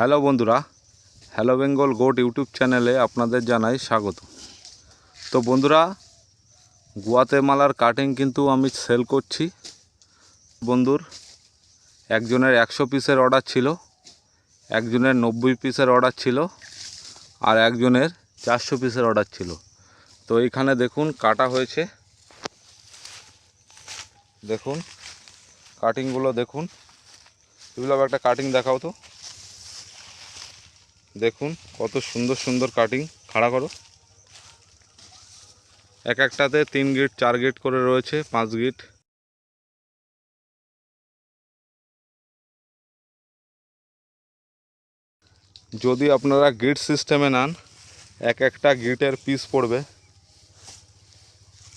Hello বন্ধুরা, hello Bengal goat YouTube চ্যানেলে আপনাদের জানাই স্বাগত। তো বন্ধুরা, গুয়াতেমালার কাটিং কিন্তু আমি সেল করছি। বন্ধুর, একজনের একশো পিসের অর্ডার ছিল, একজনের নব্বই পিসের অর্ডার ছিল, আর একজনের চারশো পিসের অর্ডার ছিল। তো এইখানে দেখুন, কাটা হয়েছে। দেখুন, কাটিংগুলো দেখুন। বিপ্লব একটা কাটিং দেখাও তো। দেখুন, কত সুন্দর সুন্দর কাটিং খাড়া করো। এক একটাতে তিন গিট চার গিট করে রয়েছে, পাঁচ গিট যদি আপনারা গিট সিস্টেমে নেন, এক একটা গিটের পিস পড়বে।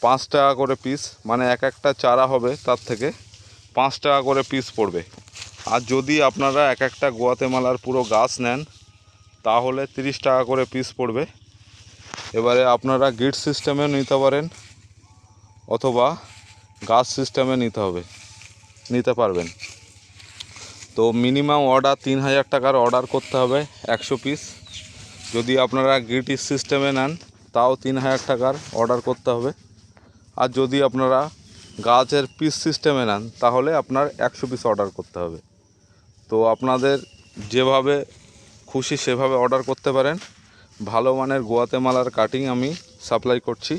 পাঁচ টাকা করে পিস মানে এক একটা চারা হবে তার থেকে পাঁচ টাকা করে পিস পড়বে। আর যদি আপনারা এক একটা গোয়াতেমালার পুরো গাছ নেন তাহলে তিরিশ টাকা করে পিস পড়বে। এবারে আপনারা গিট সিস্টেমে নিতে পারেন অথবা গাছ সিস্টেমে নিতে হবে, নিতে পারবেন। তো মিনিমাম অর্ডার তিন হাজার টাকার অর্ডার করতে হবে একশো পিস যদি আপনারা গিট সিস্টেমে নেন, তাও তিন হাজার টাকার অর্ডার করতে হবে। আর যদি আপনারা গাছের পিস সিস্টেমে নেন, তাহলে আপনার একশো পিস অর্ডার করতে হবে। তো আপনাদের যেভাবে খুশি সেভাবে অর্ডার করতে পারেন। ভালো মানের গোয়াতেমালার কাটিং আমি সাপ্লাই করছি।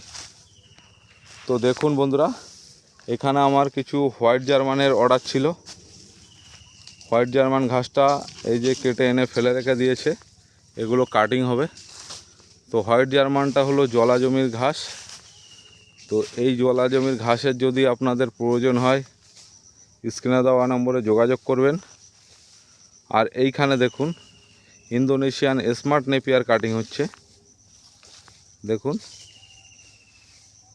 তো দেখুন বন্ধুরা, এখানে আমার কিছু হোয়াইট জার্মানের অর্ডার ছিল। হোয়াইট জার্মান ঘাসটা এই যে কেটে এনে ফেলে রেখে দিয়েছে, এগুলো কাটিং হবে। তো হোয়াইট জার্মানটা হলো জলা জমির ঘাস। তো এই জলা জমির ঘাসের যদি আপনাদের প্রয়োজন হয়, স্ক্রিনে দেওয়া নম্বরে যোগাযোগ করবেন। আর এইখানে দেখুন ইন্দোনেশিয়ান স্মার্ট নেপিয়ার কাটিং হচ্ছে। দেখুন।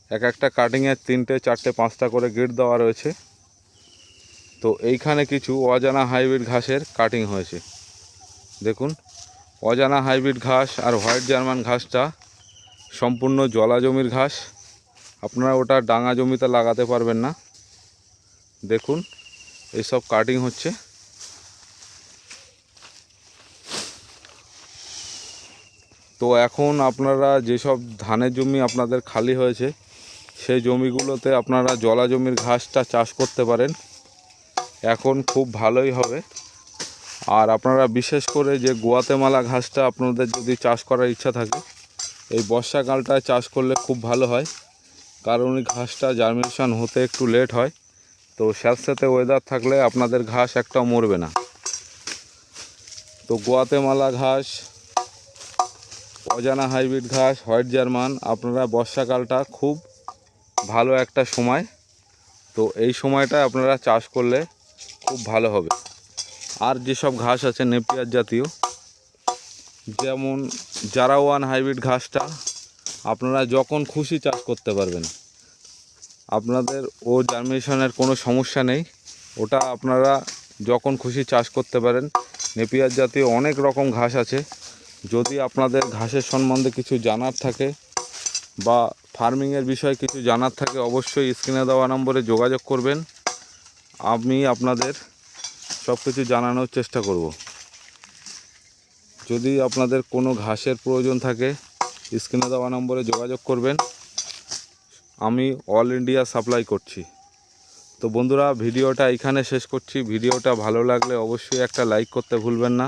এক একটা কাটিংয়ে তিনটে, চারটে, পাঁচটা করে গেট দেওয়া রয়েছে। তো এইখানে কিছু অজানা হাইব্রিড ঘাসের কাটিং হয়েছে। দেখুন, অজানা হাইব্রিড ঘাস আর হোয়াইট জার্মান ঘাসটা সম্পূর্ণ জলা জমির ঘাস। আপনারা ওটা ডাঙা জমিতে লাগাতে পারবেন না। দেখুন, এইসব কাটিং হচ্ছে। তো এখন আপনারা যেসব ধানের জমি আপনাদের খালি হয়েছে, সেই জমিগুলোতে আপনারা জলা জমির ঘাসটা চাষ করতে পারেন। এখন খুব ভালোই হবে। আর আপনারা বিশেষ করে যে গোয়াতেমালা ঘাসটা আপনাদের যদি চাষ করার ইচ্ছা থাকে, এই বর্ষাকালটায় চাষ করলে খুব ভালো হয়। কারণ এই ঘাসটা জার্মিনেশন হতে একটু লেট হয়। তো স্যাঁতস্যাঁতে ওয়েদার থাকলে আপনাদের ঘাস একটাও মরবে না। তো গোয়াতেমালা ঘাস অজানা হাইব্রিড ঘাস, হোয়াইট জার্মান, আপনারা বর্ষাকালটা খুব ভালো একটা সময়। তো এই সময়টা আপনারা চাষ করলে খুব ভালো হবে। আর যেসব ঘাস আছে নেপিয়ার জাতীয়, যেমন জারাওয়ান হাইব্রিড ঘাসটা, আপনারা যখন খুশি চাষ করতে পারবেন। আপনাদের ও জার্মিনেশনের কোনো সমস্যা নেই। ওটা আপনারা যখন খুশি চাষ করতে পারেন। নেপিয়ার জাতীয় অনেক রকম ঘাস আছে। যদি আপনাদের ঘাসের সম্বন্ধে কিছু জানার থাকে বা ফার্মিংয়ের বিষয়ে কিছু জানার থাকে, অবশ্যই স্ক্রিনে দেওয়া নম্বরে যোগাযোগ করবেন। আমি আপনাদের সব কিছু জানানোর চেষ্টা করব। যদি আপনাদের কোনো ঘাসের প্রয়োজন থাকে, স্ক্রিনে দেওয়া নম্বরে যোগাযোগ করবেন। আমি অল ইন্ডিয়া সাপ্লাই করছি। তো বন্ধুরা, ভিডিওটা এখানে শেষ করছি। ভিডিওটা ভালো লাগলে অবশ্যই একটা লাইক করতে ভুলবেন না।